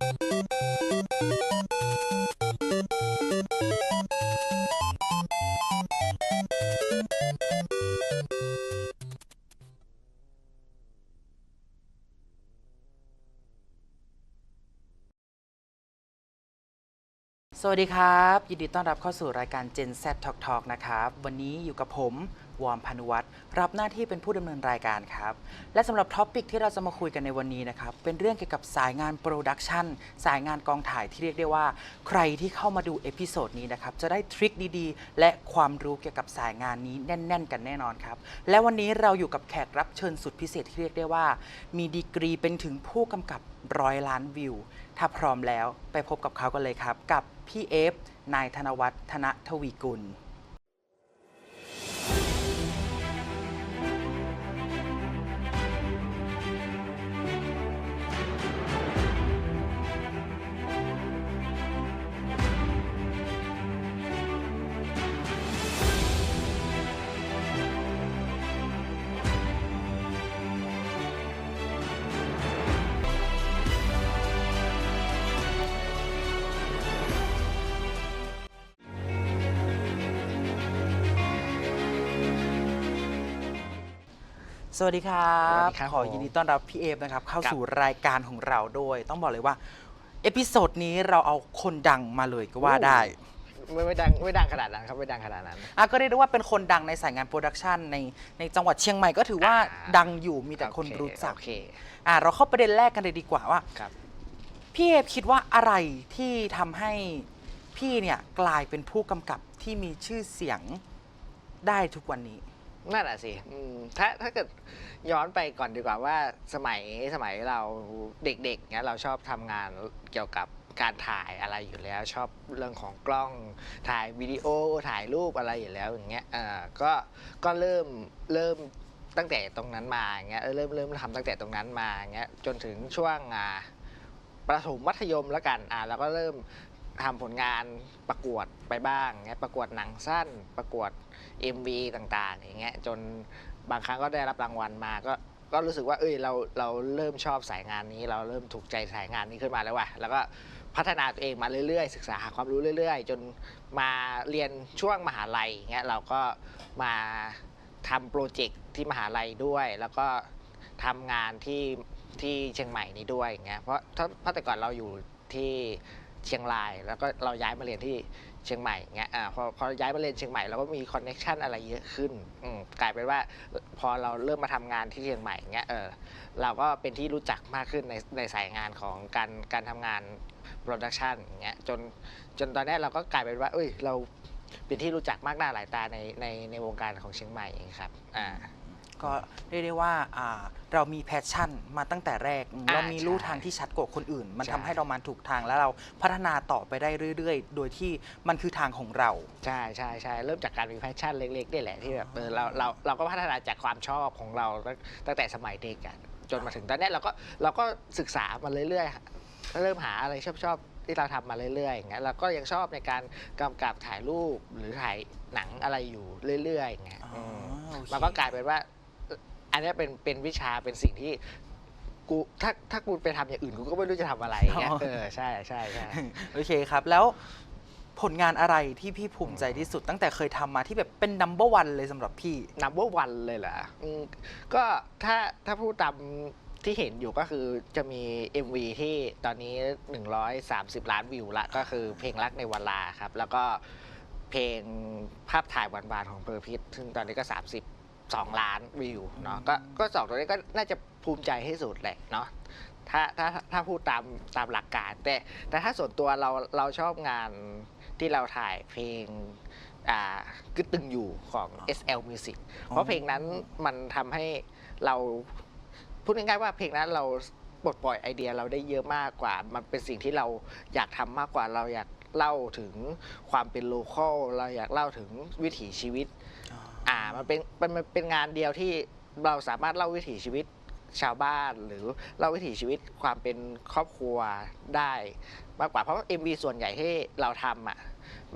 you วัสดีครับ ยินดีต้อนรับเข้าสู่รายการ Gen Z Talk Talk นะครับ วันนี้อยู่กับผม วอร์มพานุวัฒน์รับหน้าที่เป็นผู้ดำเนินรายการครับ และสำหรับท็อปิกที่เราจะมาคุยกันในวันนี้นะครับ เป็นเรื่องเกี่ยวกับสายงานโปรดักชันสายงานกองถ่ายที่เรียกได้ว่า ใครที่เข้ามาดูเอพิโซดนี้นะครับ จะได้ทริคดีๆ และความรู้เกี่ยวกับสายงานนี้แน่น ๆ กันแน่นอนครับ และวันนี้เราอยู่กับแขกรับเชิญสุดพิเศษที่เรียกได้ว่า มีดีกรีเป็นถึงผู้กำกับร้อยล้านวิว ถ้าพร้อมแล้วไปพบกับเขากันเลยครับกับ พี่เอฟนายธนวัฒน์ธนทวีกุล สวัสดีครับสวัสดีครับ ขอผมยินดีต้อนรับพี่เอฟนะครับ เข้าครับสู่รายการของเราโดยต้องบอกเลยว่า เอพิโซดนี้เราเอาคนดังมาเลยก็ว่าได้ ไม่ไม่ดังไม่ดังขนาดนั้นครับไม่ดังขนาดนั้น อะก็เรียกได้ว่าเป็นคนดังในสายงานโปรดักชันในในจังหวัดเชียงใหม่ก็ถือว่าอ่า ดังอยู่มีแต่คนโอเรู้จักโอเคอะเราเข้าประเด็นแรกกันเลยดีกว่าว่าครับ พี่เอฟคิดว่าอะไรที่ทำให้พี่เนี่ยกลายเป็นผู้กำกับที่มีชื่อเสียงได้ทุกวันนี้ นั่นแหะสิอืมถ้าถ้าเกิดย้อนไปก่อนดีกว่าว่าสมัยสมัยเราเด็กๆเนี้ยเราชอบทำงานเกี่ยวกับการถ่ายอะไรอยู่แล้ว ชอบเรื่องของกล้องถ่ายวิดีโอถ่ายรูปอะไรอยู่แล้วอย่างเงี้ยอ่าก็ก็เริ่มเริ่มตั้งแต่ตรงนั้นมาอย่างเงี้ยเริ่มเริ่มทำตั้งแต่ตรงนั้นมาอย่างเงี้ยจนถึงช่วงอ่า ประถมมัธยมแล้วกัน อ่าเราก็เริ่ม ทำผลงานประกวดไปบ้างเงี้ยประกวดหนังสั้น ประกวด MV ต่างๆ อย่างเงี้ยจนบางครั้งก็ได้รับรางวัลมาก็ก็รู้สึกว่าเอ้ยเราเราเริ่มชอบสายงานนี้ เราเริ่มถูกใจสายงานนี้ขึ้นมาแล้วว่ะแล้วก็พัฒนาตัวเองมาเรื่อยๆ ศึกษาหาความรู้เรื่อย ๆ จนมาเรียนช่วงมหาลัยอย่างเงี้ยเราก็มาทำโปรเจกต์ที่มหาลัยด้วย แล้วก็ทำงานที่ที่เชียงใหม่นี้ด้วยอย่างเงี้ยเพราะถ้าแต่ก่อนเราอยู่ที่ เชียงราย แล้วก็เราย้ายมาเรียนที่เชียงใหม่เงี้ยอ่าพอพอย้ายมาเรียนเชียงใหม่เราก็มีคอนเน็ชันอะไรเยอะขึ้นอืมกลายเป็นว่าพอเราเริ่มมาทำงานที่เชียงใหม่เงี้ยเออเราก็เป็นที่รู้จักมากขึ้นในในสายงานของการการทำงานโปรดักชันเงี้ยจนจนตอนนี้เราก็กลายเป็นว่าเอ้ยเราเป็นที่รู้จักมากหน้าหลายตาในในในวงการของเชียงใหม่ครับอ่า ก็เรียกได้ว่าอ่าเรามีแพชชั่นมาตั้งแต่แรก อ่าเรามีลู่ใช่ทางที่ชัดกว่าคนอื่น มันใช่ ทำให้เรามาถูกทางแล้วเราพัฒนาต่อไปได้เรื่อย ๆ โดยที่มันคือทางของเรา ใช่ใช่ใช่เริ่มจากการมีแพชชั่นเล็กๆนี่แหละที่แบบเออเราเราเราก็พัฒนาจากความชอบของเราตั้งตั้งแต่สมัยเด็กอะจนมาถึงตอนเนี้ยเราก็เราก็ศึกษามาเรื่อยๆเริ่มหาอะไรชอบชอบๆที่เราทำมาเรื่อยๆอย่างเงี้ยเราก็ยังชอบในการกำกับถ่ายรูปหรือถ่ายหนังอะไรอยู่เรื่อยๆอย่างเงี้ยอ๋อมโอเคมันก็กลายเป็นว่าเอ่ออั นเนี้ยเป็นเป็นวิชาเป็นสิ่งที่กูถ้าถ้ากูไปทำอย่างอื่นกูก็ไม่รู้จะทำอะไรอย่างเงี้ยเออใช่ใช่ใช่ โอเคครับ แล้วผลงานอะไรที่พี่ภูมิใจที่สุดตั้งแต่เคยทำมาที่แบบเป็นนัมเบอร์วันเลยสำหรับพี่ นับว่าวันเลยเหรออืมก็ถ้าถ้าพูดตามที่เห็นอยู่ก็คือจะมี MV ที่ตอนนี้ 130 ล้านวิวละก็คือเพลงรักในเวลาครับ แล้วก็เพลงภาพถ่ายหวานๆของเพอร์พิษซึ่งตอนนี้ก็ 32ล้านวิวเนาะก็ก็สองตัวนี้ก็น่าจะภูมิใจที่สุดแหละเนาะถ้าถ้าถ้าพูดตามตามหลักการ แต่แต่ถ้าส่วนตัวเราเราชอบงานที่เราถ่ายเพลงอ่ากึดตึงอยู่ของ SL Music เพราะเพลงนั้นมันทำให้เราพูดง่ายๆว่าเพลงนั้นเราปลดปล่อยไอเดียเราได้เยอะมากกว่า มันเป็นสิ่งที่เราอยากทำมากกว่าเราอยากเล่าถึงความเป็นโลคอลเราอยากเล่าถึงวิถีชีวิตอ่า มันเป็นมันเป็นงานเดียวที่เราสามารถเล่าวิถีชีวิตชาวบ้านหรือเล่าวิถีชีวิตความเป็นครอบครัวได้มากกว่าเพราะ MV ส่วนใหญ่ที่เราทำอะ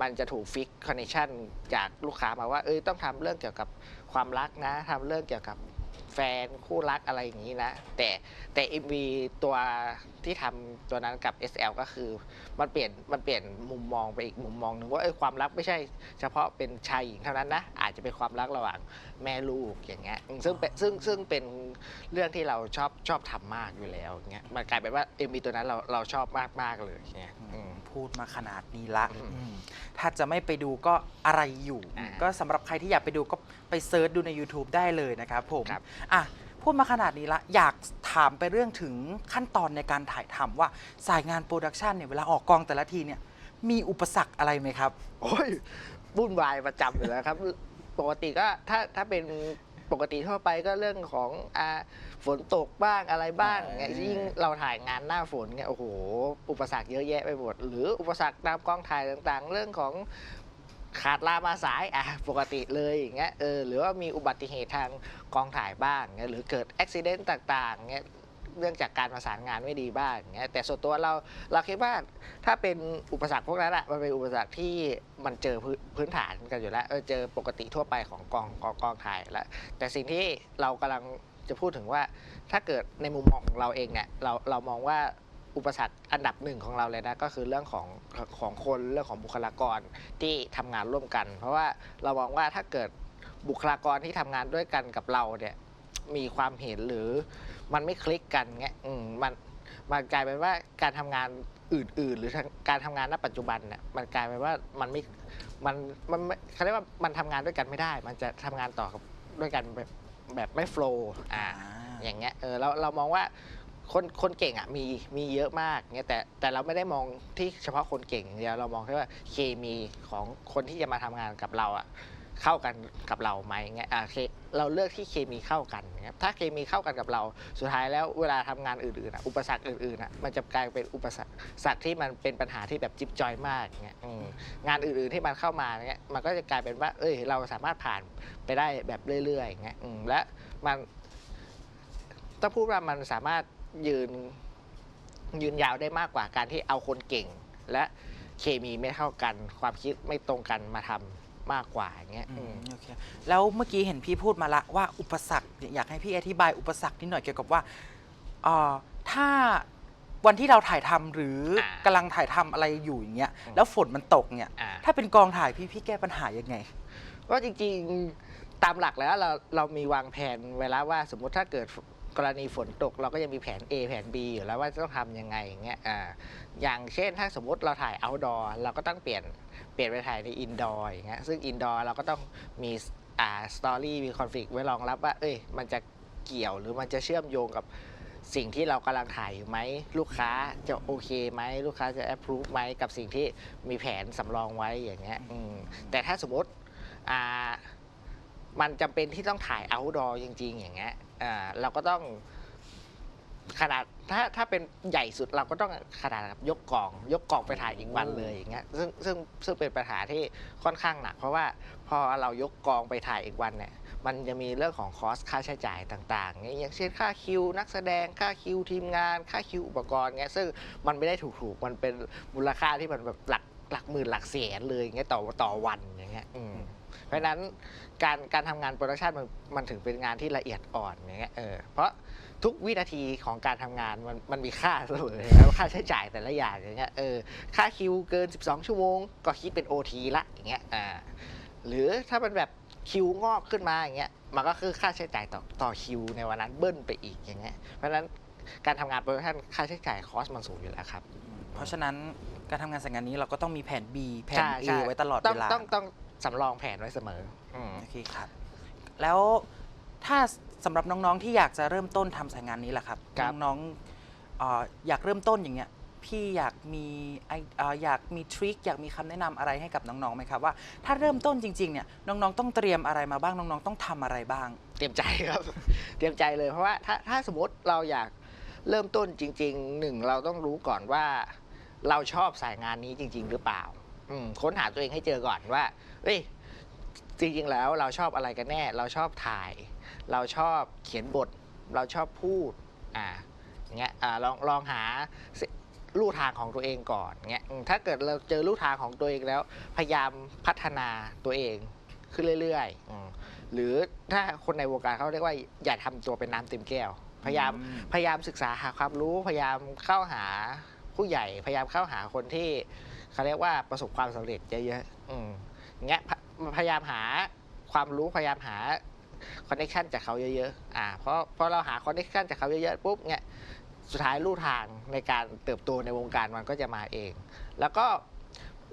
มันจะถูกฟิกคอนเนคชั่นจากลูกค้ามาว่าเอ้ยต้องทำเรื่องเกี่ยวกับความรักนะทำเรื่องเกี่ยวกับแฟนคู่รักอะไรอย่างนี้นะ แต่แต่ MV ตัวที่ทำตัวนั้นกับ SL ก็คือ มันเปลี่ยนมันเปลี่ยนมุมมองไปอีกมุมมองหนึ่งว่าเออความรักไม่ใช่เฉพาะเป็นชายหญิงเท่านั้นนะ อาจจะเป็นความรักระหว่างแม่ลูกอย่างเงี้ยอืมซึ่งเป็นซึ่งซึ่งเป็นเรื่องที่เราชอบชอบทำมากอยู่แล้วเงี้ยมันกลายเป็นว่า MV ตัวนั้นเราเราชอบมากมากๆเลยเงี้ยอืมพูดมาขนาดนี้ละอืมอืมถ้าจะไม่ไปดูก็อะไรอยู่อ่าก็สำหรับใครที่อยากไปดูก็ไปเซิร์ชดูใน YouTube ได้เลยนะครับผมครับอะ พูดมาขนาดนี้ละ อยากถามไปเรื่องถึงขั้นตอนในการถ่ายทำว่าสายงานโปรดักชันเนี่ยเวลาออกกองแต่ละทีเนี่ยมีอุปสรรคอะไรไหมครับ โอ้ยวุ่นวายประจำอยู่แล้วครับ ปกติก็ถ้าถ้าเป็นปกติทั่วไปก็เรื่องของอาฝนตกบ้างอะไรบ้างอ่าเงี้ยยิ่งเราถ่ายงานหน้าฝนเงี้ยโอ้โห อุปสรรคเยอะแยะไปหมด หรืออุปสรรคตามกล้องถ่ายต่างๆ เรื่องของ ขาดลามาสายอะปกติเลยอย่างเงี้ยเออหรือว่ามีอุบัติเหตุทางกองถ่ายบ้างเงี้ยหรือเกิดอุบิเหตุต่างๆเงี้ยเรื่องจากการประสานงานไม่ดีบ้างเงี้ยแต่ส่วนตัวเราเราคิดว่าถ้าเป็นอุปสรรคพวกนั้นอะมันเป็นอุปสรรคที่มันเจอพื้นฐานกันอยู่แล้วเออเจอปกติทั่วไปของกองกองกองถ่ายแล้วแต่สิ่งที่เรากำลังจะพูดถึงว่าถ้าเกิดในมุมมองของเราเองเนี่ยเราเรามองว่า อุปสรรคอันดับหนึ่งของเราเลยนะก็คือเรื่องของของคนเรื่องของบุคลากรที่ทำงานร่วมกัน เพราะว่าเรามองว่าถ้าเกิดบุคลากรที่ทำงานด้วยกันกับเราเนี่ยมีความเห็นหรือมันไม่คลิกกันเงี้ยอืมมันมันกลายเป็นว่าการทำงานอื่น ๆ หรือทางการทำงานณปัจจุบันเนี่ยมันกลายเป็นว่ามันไม่มันมันไม่เขาเรียกว่ามันทำงานด้วยกันไม่ได้ มันจะทำงานต่อกับด้วยกันแบบแบบไม่โฟล์อ่าอย่างเงี้ยเออเราเรามองว่า คนคนเก่งอะมีมีเยอะมากเงี้ยแต่แต่เราไม่ได้มองที่เฉพาะคนเก่งเดียวเรามองแค่ว่าเคมีของคนที่จะมาทำงานกับเราอะเข้ากันกับเราไหมเงี้ยอ่าเคเราเลือกที่เคมีเข้ากันเงี้ยถ้าเคมีเข้ากันกับเราสุดท้ายแล้วเวลาทำงานอื่นๆอะอุปสรรคอื่นๆอะมันจะกลายเป็นอุปสรรคสรรคที่มันเป็นปัญหาที่แบบจิ๊บจอยมากเงี้ยอืมงานอื่นๆที่มันเข้ามาเงี้ยมันก็จะกลายเป็นว่า เอ้ยเราสามารถผ่านไปได้แบบเรื่อยๆเงี้ยและมันถ้าพูดว่ามันสามารถ ยืนยืนยาวได้มากกว่าการที่เอาคนเก่ง และเคมีไม่เท่ากัน ความคิดไม่ตรงกันมาทำมากกว่าอย่างเงี้ยอือืมมโอเคแล้วเมื่อกี้เห็นพี่พูดมาละว่าอุปสรรคอยากให้พี่อธิบายอุปสรรคนิดหน่อยเกี่ยวกับว่าเอ่อถ้าวันที่เราถ่ายทำหรืออากำลังถ่ายทำอะไรอยู่อย่างเงี้ยอืมแล้วฝนมันตกเนี่ย อ่า ถ้าเป็นกองถ่ายพี่พี่แก้ปัญหายังไง ก็จริงๆ ตามหลักแล้วเราเรามีวางแผนไว้แล้วว่าสมมุติถ้าเกิด กรณีฝนตกเราก็จะมีแผน A แผน B อยู่แล้วว่าจะต้องทำยังไงอย่างเงี้ยอ่าอย่างเช่นถ้าสมมติเราถ่าย outdoor เราก็ต้องเปลี่ยนเปลี่ยนไปถ่ายใน indoor อย่างเงี้ยซึ่ง indoor เราก็ต้องมีอ่า story มี conflict ไว้รองรับว่าเอ้ยมันจะเกี่ยวหรือมันจะเชื่อมโยงกับสิ่งที่เรากำลังถ่ายอยู่ไหมลูกค้าจะโอเคไหมลูกค้าจะ approve ไหมกับสิ่งที่มีแผนสำรองไว้อย่างเงี้ยอืมแต่ถ้าสมมติอ่ามันจำเป็นที่ต้องถ่าย outdoor จริง ๆ อย่างเงี้ย อ่าเราก็ต้องขนาดถ้าถ้าเป็นใหญ่สุดเราก็ต้องขนาดแบบยกกล่อง ยกกล่องไปถ่ายอีกวันเลยอย่างเงี้ยซึ่งซึ่งซึ่งเป็นปัญหาที่ค่อนข้างหนัก เพราะว่าพอเรายกกองไปถ่ายอีกวันเนี่ยมันจะมีเรื่องของคอสค่าใช้จ่ายต่างๆอย่างเช่นค่าคิว นักแสดงค่าคิวทีมงาน ค่าคิวอุปกรณ์เงี้ยซึ่งมันไม่ได้ถูกๆมันเป็นมูลค่าที่มันแบบหลักหลักหมื่นหลักแสนเลยอย่างเงี้ยต่อต่อวันอย่างเงี้ยอืม ราะฉะนั้นการการทำงานโปรดักชันมันมันถึงเป็นงานที่ละเอียดอ่อนอย่างเงี้ยเออเพราะทุกวินาทีของการทำงานมันมันมีค่าเสมอแล้วค่าใช้จ่ายแต่ละอย่างอย่างเงี้ยเออค่าคิวเกิน 12 ชั่วโมง ก็คิดเป็น OT ละอย่างเงี้ยอ่าหรือถ้าเป็นแบบคิวงอกขึ้นมาอย่างเงี้ยมันก็คือค่าใช้จ่ายต่อต่อคิวในวันนั้นเบิ้ลไปอีกอย่างเงี้ยเพราะฉะนั้นการทำงานโปรดักชันค่าใช้จ่ายคอสมันสูงอยู่แล้วครับ เพราะฉะนั้นการทำงานสายงานนี้เราก็ต้องมีแผน B แผนใช่ A ใช่ไว้ตลอดต้เวองลา ต้องต้อง สำรองแผนไว้เสมออืม โอเคครับ แล้วถ้าสำหรับน้องๆที่อยากจะเริ่มต้นทำสายงานนี้แหละครับครับ น้องๆเอ่ออยากเริ่มต้นอย่างเงี้ยพี่อยากมีไอเอ่ออยากมีทริคอยากมีคำแนะนำอะไรให้กับน้องๆไหมครับว่าถ้าเริ่มต้นจริงๆเนี่ยน้องๆต้องเตรียมอะไรมาบ้างน้องๆต้องทำอะไรบ้าง เตรียมใจครับ เตรียมใจเลยเพราะว่าถ้าถ้าสมมติเราอยากเริ่มต้นจริงๆหนึ่งเราต้องรู้ก่อนว่า เราชอบสายงานนี้จริง ๆ หรือเปล่า อืมค้นหาตัวเองให้เจอก่อนว่าเอ้ยจริงๆแล้วเราชอบอะไรกันแน่ เราชอบถ่าย เราชอบเขียนบท เราชอบพูดอ่าอย่างเงี้ยอ่าลองลองหาสิลู่ทางของตัวเองก่อนเงี้ยอืมถ้าเกิดเราเจอลู่ทางของตัวเองแล้ว พยายามพัฒนาตัวเองขึ้นเรื่อยๆอืมหรือถ้าคนในวงการเขาเรียกว่าอย่าทำตัวเป็นน้ำเต็มแก้ว พยายาม อืม พยายามศึกษาหาความรู้พยายามเข้าหาผู้ใหญ่ พยายามเข้าหาคนที่ เขาเรียกว่าประสบความสำเร็จเยอะๆอืมอย่างเงี้ยพะพยายามหาความรู้พยายามหาคอนเนคชันจากเขาเยอะๆอ่าเพราะเพราะเราหาคอนเนคชันจากเขาเยอะๆปุ๊บเงี้ยสุดท้ายลู่ทางในการเติบโตในวงการมันก็จะมาเอง แล้วก็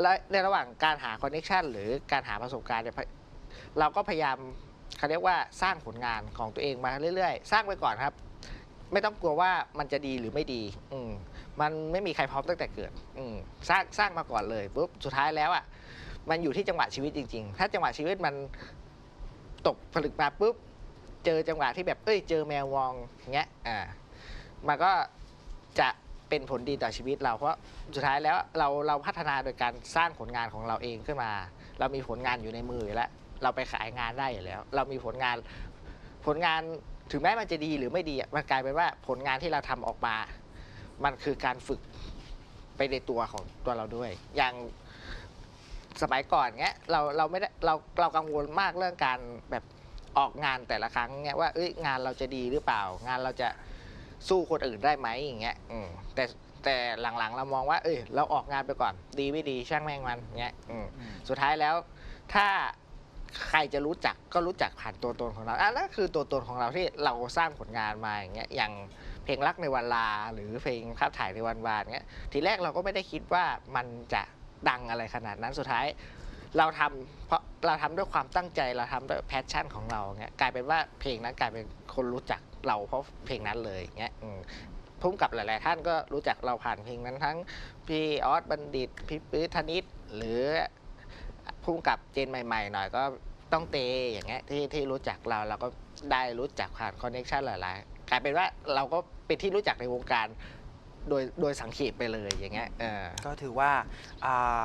และในระหว่างการหาคอนเนคชันหรือการหาประสบการณ์เนี่ยพะเราก็พยายามเขาเรียกว่าสร้างผลงานของตัวเองมาเรื่อยๆ สร้างไปก่อนครับ ไม่ต้องกลัวว่ามันจะดีหรือไม่ดี อืมมันไม่มีใครพร้อมตั้งแต่เกิด อืมสร้างสร้างมาก่อนเลยปุ๊บสุดท้ายแล้วอะมันอยู่ที่จังหวะชีวิตจริง ๆ ถ้าจังหวะชีวิตมันตกผลึกมาปุ๊บเจอจังหวะที่แบบเอ้ยเจอแมวมองเงี้ยอ่ามันก็จะเป็นผลดีต่อชีวิตเราเพราะสุดท้ายแล้วเราเราพัฒนาโดยการสร้างผลงานของเราเองขึ้นมา เรามีผลงานอยู่ในมืออยู่แล้ว เราไปขายงานได้อยู่แล้ว เรามีผลงานผลงาน ถึงแม้มันจะดีหรือไม่ดีอะมันกลายเป็นว่าผลงานที่เราทำออกมา มันคือการฝึกไปในตัวของตัวเราด้วย อย่างสมัยก่อนเงี้ยเราเราไม่ได้เราเรากังวลมากเรื่องการแบบออกงานแต่ละครั้งเงี้ยว่าเอ้ยงานเราจะดีหรือเปล่า งานเราจะสู้คนอื่นได้ไหมอย่างเงี้ยอืมแต่แต่หลังๆ เรามองว่า เอ้ยเราออกงานไปก่อน ดีไม่ดีช่างแม่งมันเงี้ยอืมอืมสุดท้ายแล้วถ้า ใครจะรู้จักก็รู้จักผ่านตัวตนของเราอะนั่นคือตัวตนของเราที่เราสร้างผลงานมาอย่างเงี้ยอย่างเพลงรักในวันลา หรือเพลงภาพถ่ายในวันวานเงี้ยทีแรกเราก็ไม่ได้คิดว่ามันจะดังอะไรขนาดนั้นสุดท้าย เราทำเพราะเราทำด้วยความตั้งใจเราทำด้วยแพชชั่นของเราเงี้ยกลายเป็นว่าเพลงนั้นกลายเป็นคนรู้จักเราเพราะเพลงนั้นเลยเงี้ยพุ่มกับหลาย ๆ ท่านก็รู้จักเราผ่านเพลงนั้นทั้งพี่ออสบัณฑิตพี่ปื้ธนิตหรือ พุ่งกับเจนใหม่ๆหน่อยก็ต้องเตอย่างเงี้ยที่ที่รู้จักเราเราก็ได้รู้จักผ่านคอนเนคชันหลายๆกลายเป็นว่าเราก็เป็นที่รู้จักในวงการโดยโดยสังเขปไปเลยอย่างเงี้ยเออ ก็ถือว่าอ่า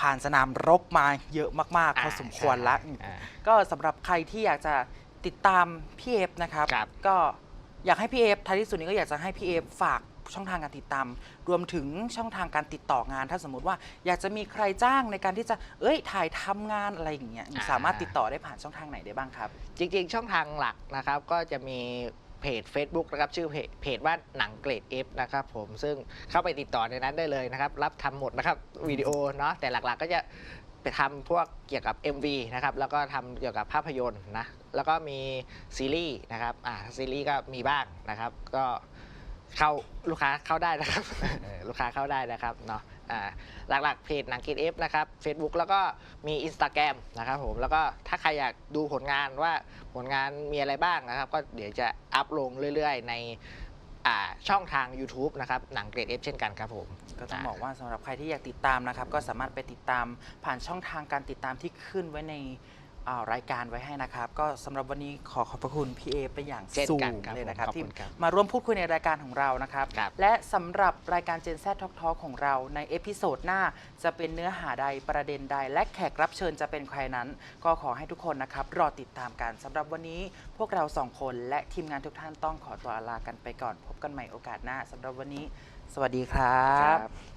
ผ่านสนามรบมาเยอะมากๆพอสมควรละใช่อ่าก็สำหรับใครที่อยากจะติดตามพี่เอฟนะครับ ครับ ก็อยากให้พี่เอฟท้ายที่สุดนี้ก็อยากจะให้พี่เอฟฝาก ช่องทางการติดตาม รวมถึงช่องทางการติดต่องาน ถ้าสมมติว่าอยากจะมีใครจ้างในการที่จะเอ้ยถ่ายทำงานอะไรอย่างเงี้ยอ่า สามารถติดต่อได้ผ่านช่องทางไหนได้บ้างครับ จริงๆ ช่องทางหลักนะครับ ก็จะมีเพจ Facebook นะครับ ชื่อเพจเพจว่าหนังเกรด F นะครับผมซึ่งเข้าไปติดต่อในนั้นได้เลยนะครับ รับทำหมดนะครับวิดีโอเนาะแต่หลักๆก็จะไปทำพวกเกี่ยวกับ MV นะครับ แล้วก็ทำเกี่ยวกับภาพยนตร์นะ แล้วก็มีซีรีส์นะครับอ่าซีรีส์ก็มีบ้างนะครับ ก็ เข้าลูกค้าเข้าได้นะครับ เออลูกค้าเข้าได้นะครับเนาะอ่าหลักๆเพจหนังกินเอฟนะครับ Facebook แล้วก็มี Instagram นะครับผมแล้วก็ถ้าใครอยากดูผลงานว่าผลงานมีอะไรบ้างนะครับ ก็เดี๋ยวจะอัพลงเรื่อยๆ ในอ่าช่องทาง YouTube นะครับหนังเกรดเอฟเช่นกันครับผม ก็ต้องบอกว่าสำหรับใครที่อยากติดตามนะครับ ก็สามารถไปติดตามผ่านช่องทางการติดตามที่ขึ้นไว้ในอ่า รายการไว้ให้นะครับ ก็สำหรับวันนี้ขอขอบพระคุณพี่เอเป็นอย่างเช่นสูกันงครับเลยนะครับผมขอบที่คุณครับมาร่วมพูดคุยในรายการของเรานะครับ ครับ และสำหรับรายการ Gen Z Talk Talk ของเราในเอพิโซดหน้า จะเป็นเนื้อหาใดประเด็นใด และแขกรับเชิญจะเป็นใครนั้น ก็ขอให้ทุกคนนะครับ รอติดตามกันสำหรับวันนี้ พวกเราสองคนและทีมงานทุกท่านต้องขอตัวลากันไปก่อน พบกันใหม่โอกาสหน้าสำหรับวันนี้ สวัสดีครับ ครับ